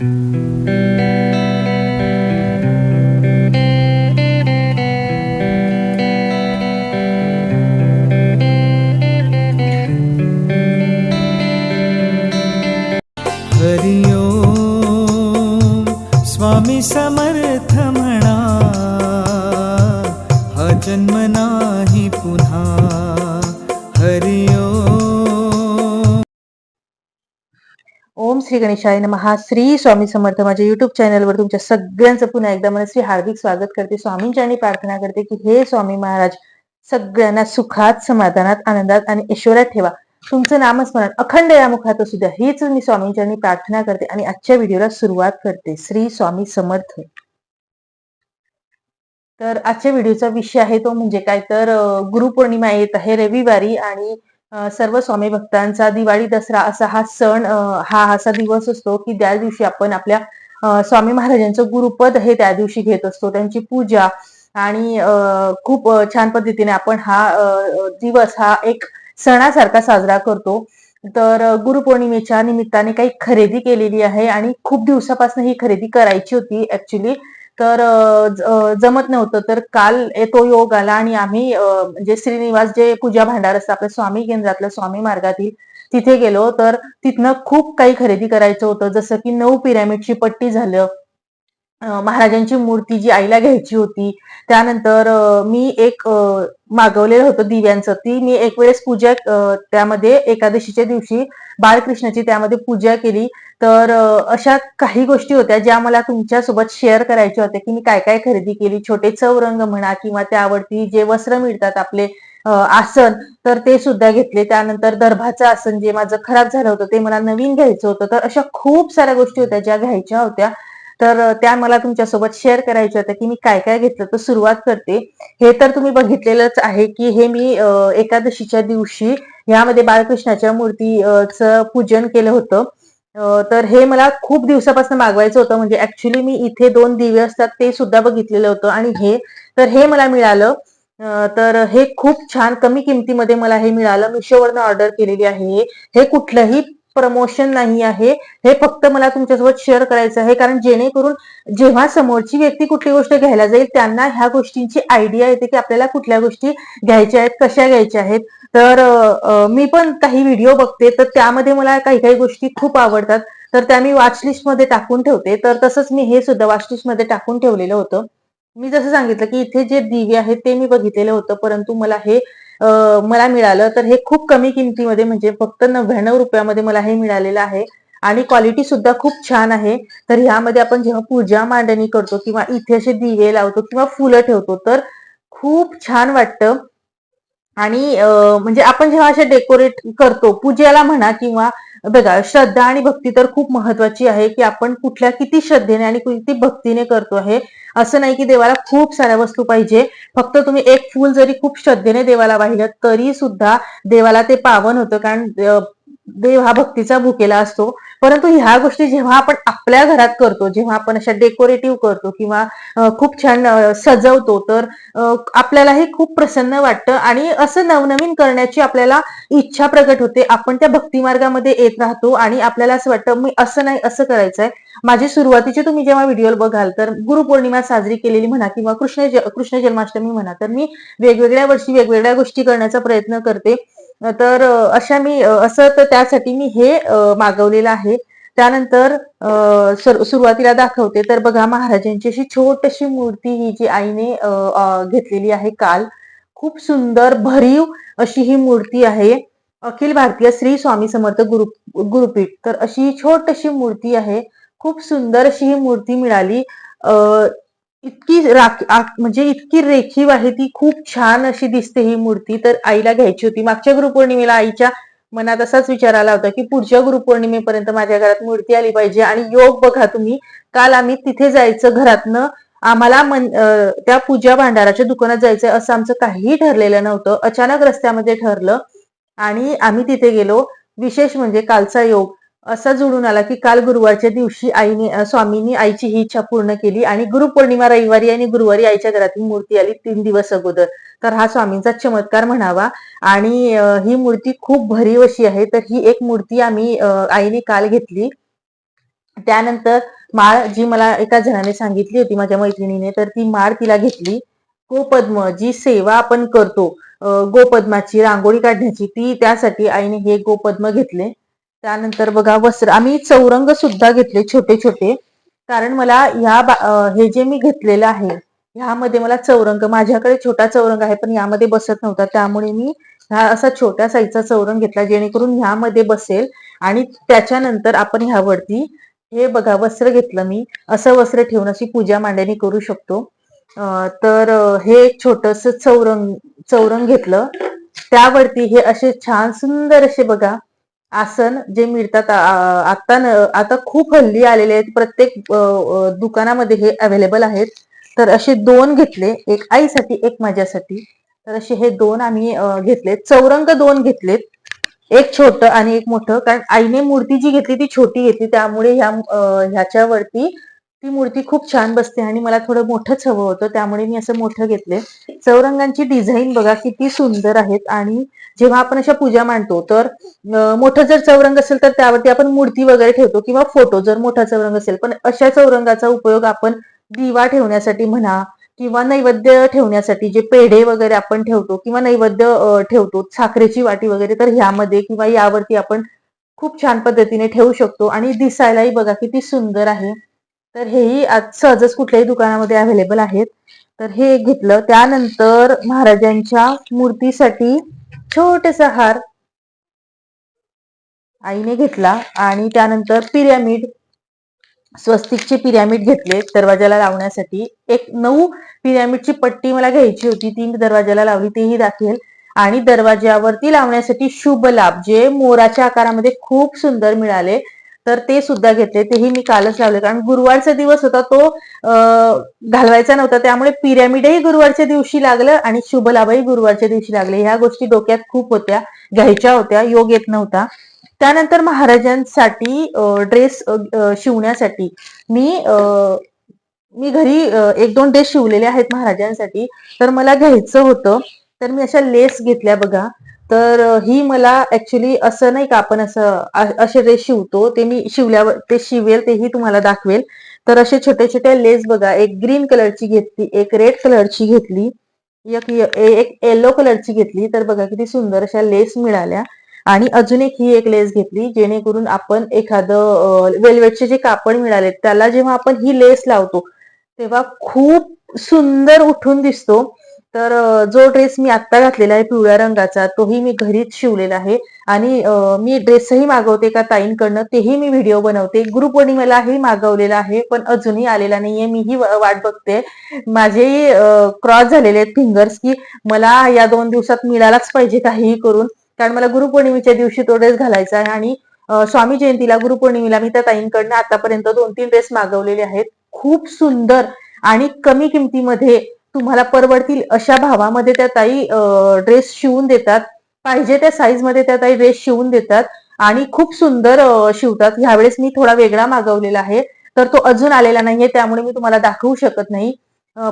うん ओम श्री गणेशाय नमहा श्री स्वामी समर्थ माझ्या युट्यूब चॅनलवर तुमच्या सगळ्यांचं पुन्हा एकदा मनस्वी हार्दिक स्वागत करते. स्वामींच्या आणि प्रार्थना करते की हे स्वामी महाराज सगळ्यांना सुखात समाधानात आनंदात आणि ऐश्वर्यात ठेवा. तुमचं नामस्मरण अखंड या मुखात असू द्या. हीच मी स्वामींच्या आणि प्रार्थना करते आणि आजच्या व्हिडिओला सुरुवात करते. श्री स्वामी समर्थ. तर आजच्या व्हिडिओचा विषय आहे तो म्हणजे काय? तर गुरुपौर्णिमा येत आहे रविवारी आणि सर्व स्वामी भक्तांचा दिवाळी दसरा असा हा सण हा असा दिवस असतो की त्या दिवशी आपण आपल्या स्वामी महाराजांचं गुरुपद हे त्या दिवशी घेत असतो. त्यांची पूजा आणि खूप छान पद्धतीने आपण हा दिवस हा एक सणासारखा साजरा करतो. तर गुरुपौर्णिमेच्या निमित्ताने काही खरेदी केलेली आहे आणि खूप दिवसापासून ही खरेदी करायची होती ऍक्च्युली तर जमत नव्हतं. तर काल तो योग आला आणि आम्ही म्हणजे श्रीनिवास जे पूजा भांडार असतं आपल्या स्वामी केंद्रातलं स्वामी मार्गातील तिथे गेलो. तर तिथनं खूप काही खरेदी करायचं होतं. जसं की नऊ पिरॅमिडची पट्टी झालं. महाराजांची मूर्ती जी आईला घ्यायची होती त्यानंतर मी एक मागवलेलं होतं दिव्यांचं. ती मी एक वेळेस पूजा त्यामध्ये एकादशीच्या दिवशी बाळकृष्णाची त्यामध्ये पूजा केली. तर अशा काही गोष्टी होत्या ज्या मला तुमच्यासोबत शेअर करायच्या होत्या की मी काय काय खरेदी केली छोटे चौरंग म्हणा किंवा त्यावरती जे वस्त्र मिळतात आपले आसन तर ते सुद्धा घेतले. त्यानंतर दर्भाचं आसन जे माझं खराब झालं होतं ते मला नवीन घ्यायचं होतं. तर अशा खूप साऱ्या गोष्टी होत्या ज्या घ्यायच्या होत्या. तर त्या मला तुमच्यासोबत शेअर करायच्या होत्या की मी काय काय घेतलं. तर सुरुवात करते. हे तर तुम्ही बघितलेलंच आहे की हे मी एकादशीच्या दिवशी यामध्ये बाळकृष्णाच्या मूर्तीचं पूजन केलं होतं. तर हे मला खूप दिवसापासून मागवायचं होतं. म्हणजे ऍक्च्युली मी इथे दोन दिवे असतात ते सुद्धा बघितलेलं होतं. आणि हे तर हे मला मिळालं. तर हे खूप छान कमी किमतीमध्ये मला हे मिळालं. मिशोवरनं ऑर्डर केलेली आहे हे कुठलंही प्रमोशन नाही आहे. हे फक्त मला तुमच्यासोबत शेअर करायचं आहे. कारण जेणेकरून जेव्हा समोरची व्यक्ती कुठली गोष्ट घ्यायला जाईल त्यांना ह्या गोष्टींची आयडिया येते की आपल्याला कुठल्या गोष्टी घ्यायच्या आहेत कशा घ्यायच्या आहेत. तर मी पण काही व्हिडिओ बघते. तर त्यामध्ये मला काही काही गोष्टी खूप आवडतात. तर त्या मी वॉचलिस्टमध्ये टाकून ठेवते. तर तसंच मी हे सुद्धा वॉचलिस्टमध्ये टाकून ठेवलेलं होतं. मी जसं सांगितलं की इथे जे दिवे आहेत ते मी बघितलेलं होतं. परंतु मला हे मला मिळालं तर हे खूप कमी किमतीमध्ये म्हणजे फक्त नव्याण्णव रुपयामध्ये मला हे मिळालेलं आहे. आणि क्वालिटी सुद्धा खूप छान आहे. तर ह्यामध्ये आपण जेव्हा पूजा मांडणी करतो किंवा इथे असे दिवे लावतो किंवा फुलं ठेवतो तर खूप छान वाटतं. आणि म्हणजे आपण जेव्हा असे डेकोरेट करतो पूजेला म्हणा किंवा बघा श्रद्धा आणि भक्ती तर खूप महत्वाची आहे की आपण कुठल्या किती श्रद्धेने आणि किती भक्तीने करतो आहे. असं नाही की देवाला खूप साऱ्या वस्तू पाहिजे. फक्त तुम्ही एक फूल जरी खूप श्रद्धेने देवाला वाहिलं तरी सुद्धा देवाला ते पावन होतं. कारण देव हा भक्तीचा भुकेला असतो. परंतु ह्या गोष्टी जेव्हा आपण आपल्या घरात करतो जेव्हा आपण अशा डेकोरेटिव्ह करतो किंवा खूप छान सजवतो तर आपल्यालाही खूप प्रसन्न वाटतं आणि असं नवनवीन करण्याची आपल्याला इच्छा प्रगट होते. आपण त्या भक्ती मार्गामध्ये येत राहतो आणि आपल्याला असं वाटतं मी असं नाही असं करायचंय. माझी सुरुवातीचे तुम्ही जेव्हा व्हिडिओ बघाल तर गुरुपौर्णिमा साजरी केलेली म्हणा किंवा कृष्ण कृष्ण जन्माष्टमी म्हणा तर मी वेगवेगळ्या वर्षी वेगवेगळ्या गोष्टी करण्याचा प्रयत्न करते. तर अशा मी असं तर त्यासाठी मी हे मागवलेलं आहे. त्यानंतर सुरुवातीला दाखवते. तर बघा महाराजांची अशी छोटीशी मूर्ती ही जी आईने घेतलेली आहे काल. खूप सुंदर भरीव अशी ही मूर्ती आहे. अखिल भारतीय श्री स्वामी समर्थ गुरु गुरुपीठ. तर अशी छोटीशी मूर्ती आहे. खूप सुंदर अशी ही मूर्ती मिळाली. इतकी राख म्हणजे इतकी रेखीव आहे ती खूप छान अशी दिसते ही मूर्ती. तर आईला घ्यायची होती. मागच्या गुरुपौर्णिमेला आईच्या मनात असाच विचार आला होता की पुढच्या गुरुपौर्णिमेपर्यंत माझ्या घरात मूर्ती आली पाहिजे आणि योग बघा तुम्ही काल आम्ही तिथे जायचं घरातनं आम्हाला मन त्या पूजा भांडाराच्या दुकानात जायचंय असं आमचं काहीही ठरलेलं नव्हतं. अचानक रस्त्यामध्ये ठरलं आणि आम्ही तिथे गेलो. विशेष म्हणजे कालचा योग. असा जुळून आला की काल गुरुवारच्या दिवशी आईने स्वामींनी आईची ही इच्छा पूर्ण केली आणि गुरुपौर्णिमा रविवारी आणि गुरुवारी आईच्या घरातील मूर्ती आली तीन दिवस अगोदर. तर हा स्वामींचा चमत्कार म्हणावा आणि ही मूर्ती खूप भरीव अशी आहे. तर ही एक मूर्ती आम्ही आईने काल घेतली. त्यानंतर माळ जी मला एका जणाने सांगितली होती माझ्या मैत्रिणीने तर ती माळ तिला घेतली. गोपद्म जी सेवा आपण करतो गोपद्माची रांगोळी काढण्याची ती त्यासाठी आईने हे गोपद्म घेतले. त्यानंतर बघा वस्त्र. आम्ही चौरंग सुद्धा घेतले छोटे छोटे. कारण मला ह्या बा- हे जे मी घेतलेलं आहे ह्यामध्ये मला चौरंग माझ्याकडे छोटा चौरंग आहे पण यामध्ये बसत नव्हता. त्यामुळे मी हा असा छोट्या साईजचा चौरंग घेतला जेणेकरून ह्यामध्ये बसेल आणि त्याच्यानंतर आपण ह्यावरती हे बघा वस्त्र घेतलं मी. असं वस्त्र ठेवून अशी पूजा मांडणी करू शकतो. तर हे एक छोटस चौरंग चौरंग घेतलं. त्यावरती हे असे छान सुंदर असे बघा आसन जे मिळतात आता आता खूप हल्ली आलेले आहेत. प्रत्येक दुकानामध्ये हे अवेलेबल आहेत. तर असे दोन घेतले. एक आईसाठी एक माझ्यासाठी. तर असे हे दोन आम्ही घेतले. चौरंग दोन घेतलेत. एक छोट आणि एक मोठं. कारण आईने मूर्ती जी घेतली ती छोटी घेतली. त्यामुळे ह्या ह्याच्यावरती ती मूर्ती खूप छान बसते आणि मला थोडं मोठंच हवं होतं त्यामुळे मी असं मोठं घेतले. चौरंगांची डिझाईन बघा किती सुंदर आहेत आणि जेव्हा आपण अशा पूजा मांडतो तर मोठं जर चौरंग असेल तर त्यावरती आपण मूर्ती वगैरे ठेवतो किंवा फोटो जर मोठा चौरंग असेल पण अशा चौरंगाचा उपयोग आपण दिवा ठेवण्यासाठी म्हणा किंवा नैवेद्य ठेवण्यासाठी जे पेढे वगैरे आपण ठेवतो किंवा नैवेद्य ठेवतो साखरेची वाटी वगैरे तर ह्यामध्ये किंवा यावरती आपण खूप छान पद्धतीने ठेवू शकतो आणि दिसायलाही बघा किती सुंदर आहे. तर हेही आज सहजच कुठल्याही दुकानामध्ये अवेलेबल आहेत तर हे घेतलं. त्यानंतर महाराजांच्या मूर्तीसाठी छोटेसा हार आईने घेतला आणि त्यानंतर पिरॅमिड स्वस्तिकचे पिरॅमिड घेतले दरवाजाला लावण्यासाठी. एक नऊ पिरॅमिडची पट्टी मला घ्यायची होती ती दरवाजाला लावली तेही दाखवेल. आणि दरवाज्यावरती लावण्यासाठी शुभ लाभ जे मोराच्या आकारामध्ये खूप सुंदर मिळाले. तर ते सुद्धा घेतले. तेही मी कालच लावले. कारण गुरुवारचा दिवस होता तो घालवायचा नव्हता. त्यामुळे पिरॅमिडही गुरुवारच्या दिवशी लागलं आणि शुभलाभही गुरुवारच्या दिवशी लागले. ह्या गोष्टी डोक्यात खूप होत्या घ्यायच्या होत्या योग येत नव्हता. त्यानंतर महाराजांसाठी ड्रेस शिवण्यासाठी मी मी घरी एक दोन ड्रेस शिवलेले आहेत महाराजांसाठी. तर मला घ्यायचं होतं. तर मी अशा लेस घेतल्या बघा. तर ही मला ऍक्च्युली असं नाही का आपण असं असे ड्रेस शिवतो ते मी शिवल्यावर ते शिवेल तेही तुम्हाला दाखवेल. तर असे छोटे छोटे लेस बघा एक ग्रीन कलरची घेतली एक रेड कलरची घेतली एक एक येलो कलरची घेतली. तर बघा किती सुंदर अशा लेस मिळाल्या. आणि अजून एक ही एक लेस घेतली जेणेकरून आपण एखादं वेलवेटचे जे कापड मिळाले त्याला जेव्हा आपण ही लेस लावतो तेव्हा खूप सुंदर उठून दिसतो. तर जो ड्रेस मी आत्ता घातलेला आहे पिवळ्या रंगाचा तोही मी घरीच शिवलेला आहे. आणि मी ड्रेसही मागवते का ताईंकडनं तेही मी व्हिडिओ बनवते. गुरुपौर्णिमेलाही मागवलेला आहे पण अजूनही आलेला नाहीये. मीही वाट बघते. माझेही क्रॉस झालेले आहेत फिंगर्स की मला या दोन दिवसात मिळालाच पाहिजे काहीही करून. कारण मला गुरुपौर्णिमेच्या दिवशी तो ड्रेस घालायचा आहे आणि स्वामी जयंतीला गुरुपौर्णिमेला मी त्या ताईंकडनं आतापर्यंत दोन तीन ड्रेस मागवलेले आहेत. खूप सुंदर आणि कमी किमतीमध्ये तुम्हाला परवडतील अशा भावामध्ये त्या ताई ड्रेस शिवून देतात. पाहिजे त्या साईजमध्ये त्या ताई ड्रेस शिवून देतात. आणि खूप सुंदर शिवतात. ह्यावेळेस मी थोडा वेगळा मागवलेला आहे. तर तो अजून आलेला नाहीये त्यामुळे मी तुम्हाला दाखवू शकत नाही.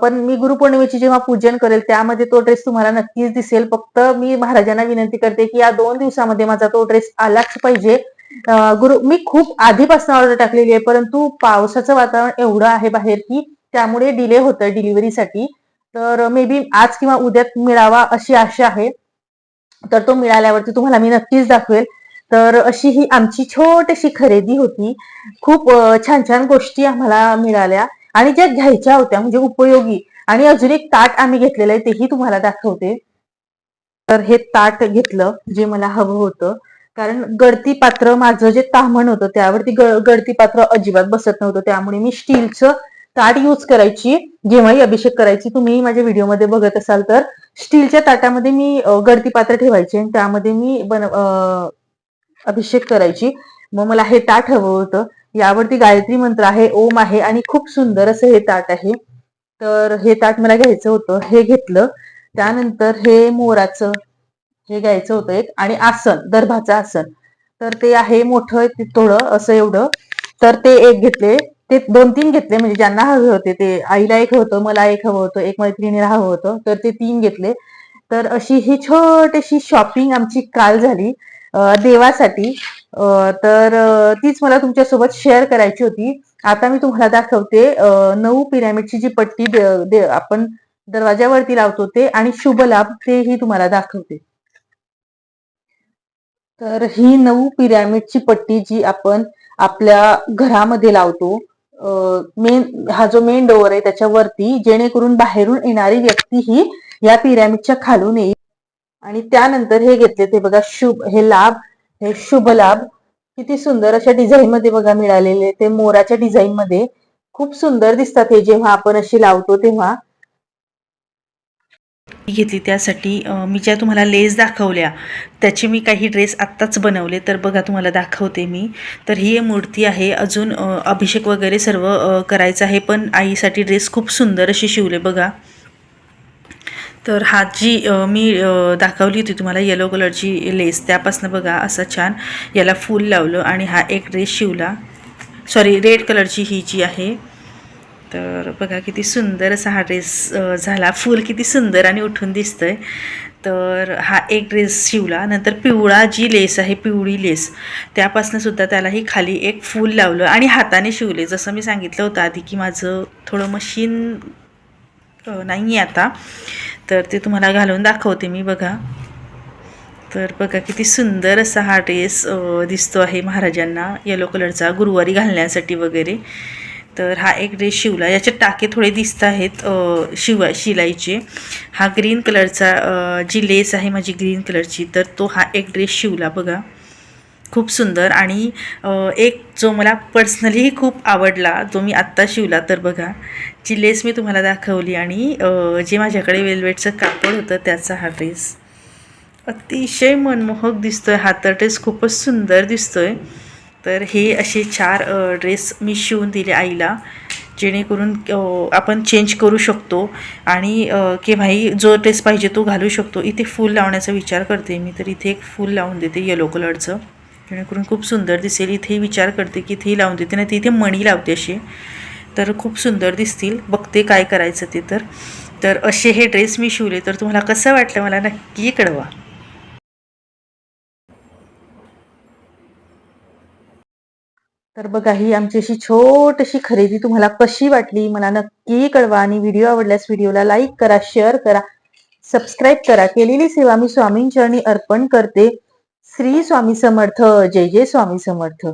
पण मी गुरुपौर्णिमेची जेव्हा पूजन करेल त्यामध्ये तो ड्रेस तुम्हाला नक्कीच दिसेल. फक्त मी महाराजांना विनंती करते की या दोन दिवसामध्ये माझा तो ड्रेस आलाच पाहिजे. गुरु मी खूप आधीपासून ऑर्डर टाकलेली आहे परंतु पावसाचं वातावरण एवढं आहे बाहेर की त्यामुळे डिले होतं डिलिव्हरीसाठी तर मे बी आज किंवा उद्यात मिळावा अशी आशा आहे. तर तो मिळाल्यावरती तुम्हाला मी नक्कीच दाखवेल. तर अशी ही आमची छोटीशी खरेदी होती. खूप छान छान गोष्टी आम्हाला मिळाल्या आणि ज्या घ्यायच्या होत्या म्हणजे उपयोगी. आणि अजून एक ताट आम्ही घेतलेलं आहे तेही तुम्हाला दाखवते. तर हे ताट घेतलं जे मला हवं होतं. कारण गळती पात्र माझं जे तामण होतं त्यावरती ग- गळती पात्र अजिबात बसत नव्हतं. त्यामुळे मी स्टीलचं ताट यूज करायची. जेव्हाही अभिषेक करायची तुम्ही माझ्या व्हिडिओमध्ये बघत असाल तर स्टीलच्या ताटामध्ये मी गळती पात्र ठेवायचे आणि त्यामध्ये मी बन अभिषेक करायची. मग मला हे ताट हवं होतं. यावरती गायत्री मंत्र आहे ओम आहे आणि खूप सुंदर असं हे ताट आहे. तर हे ताट मला घ्यायचं होतं. हे घेतलं. त्यानंतर हे मोराचं हे घ्यायचं होतं एक. आणि आसन दर्भाचं आसन. तर ते आहे मोठं थोडं असं एवढं. तर ते एक घेतले. ते दोन तीन घेतले म्हणजे ज्यांना हवे होते ते. आईला एक होतं मला एक हवं होतं एक मैत्रिणीला हवं होतं तर ते तीन घेतले. तर अशी ही छोटीशी शॉपिंग आमची काल झाली देवासाठी. तर तीच मला तुमच्यासोबत शेअर करायची होती. आता मी तुम्हाला दाखवते नऊ पिरॅमिडची जी पट्टी दे आपण दरवाजावरती लावतो ते आणि शुभ लाभ तेही तुम्हाला दाखवते. तर ही नऊ पिरॅमिडची पट्टी जी आपण आपल्या घरामध्ये लावतो मेन हा जो मेन डोअर आहे त्याच्यावरती जेणेकरून बाहेरून येणारी व्यक्ती ही या पिरॅमिडच्या खालून येईल. आणि त्यानंतर हे घेतले ते बघा शुभ हे लाभ हे शुभ लाभ. किती सुंदर अशा डिझाईन मध्ये बघा मिळालेले ते मोराच्या डिझाईन मध्ये खूप सुंदर दिसतात हे जेव्हा आपण अशी लावतो तेव्हा. घेतली त्यासाठी मी ज्या तुम्हाला लेस दाखवल्या त्याचे मी काही ड्रेस आत्ताच बनवले तर बघा तुम्हाला दाखवते मी. तर ही मूर्ती आहे. अजून अभिषेक वगैरे सर्व करायचं आहे पण आईसाठी ड्रेस खूप सुंदर अशी शिवले बघा. तर हा जी मी दाखवली होती तुम्हाला येलो कलरची लेस त्यापासून बघा असं छान याला फूल लावलं आणि हा एक ड्रेस शिवला. सॉरी रेड कलरची ही जी आहे तर बघा किती सुंदर असा हा ड्रेस झाला. फूल किती सुंदर आणि उठून दिसतंय. तर हा एक ड्रेस शिवला. नंतर पिवळा जी लेस आहे पिवळी लेस त्यापासूनसुद्धा त्यालाही खाली एक फूल लावलं आणि हाताने शिवले. जसं मी सांगितलं होतं आधी की माझं थोडं मशीन नाही आहे आता. तर ते तुम्हाला घालून दाखवते मी बघा. तर बघा किती सुंदर असा हा ड्रेस दिसतो आहे महाराजांना. येलो कलरचा गुरुवारी घालण्यासाठी वगैरे. तर हा एक ड्रेस शिवला. याचे टाके थोडे दिसत आहेत शिवा शिलाईचे. हा ग्रीन कलरचा जी लेस आहे माझी ग्रीन कलरची तर तो हा एक ड्रेस शिवला बघा. खूप सुंदर आणि एक जो मला पर्सनली खूप आवडला तो मी आत्ता शिवला तर बघा. जी लेस मी तुम्हाला दाखवली आणि जे माझ्याकडे वेल्वेटचं कापड होतं त्याचा हा ड्रेस. अतिशय मनमोहक दिसतोय. हा तर ड्रेस खूपच सुंदर दिसतोय. तर हे असे चार ड्रेस मी शिवून दिले आईला जेणेकरून आपण चेंज करू शकतो. आणि केव्हाही जो ड्रेस पाहिजे तो घालू शकतो. इथे फूल लावण्याचा विचार करते मी तर इथे एक फूल लावून देते येलो कलरचं जेणेकरून खूप सुंदर दिसेल. इथे विचार करते की इथेही लावून देते. नाही इथे मणी लावते असे तर खूप सुंदर दिसतील. बघते काय करायचं ते तर. तर असे हे ड्रेस मी शिवले. तर तुम्हाला कसं वाटलं? मला नक्की कळवा. तर बघा ही आमची अशी छोटीशी खरेदी तुम्हाला कशी वाटली मला नक्की कळवा. आणि व्हिडिओ आवडल्यास व्हिडिओला लाईक करा शेअर करा सबस्क्राईब करा. केलेली सेवा मी स्वामींचरणी अर्पण करते. श्री स्वामी समर्थ जय जय स्वामी समर्थ.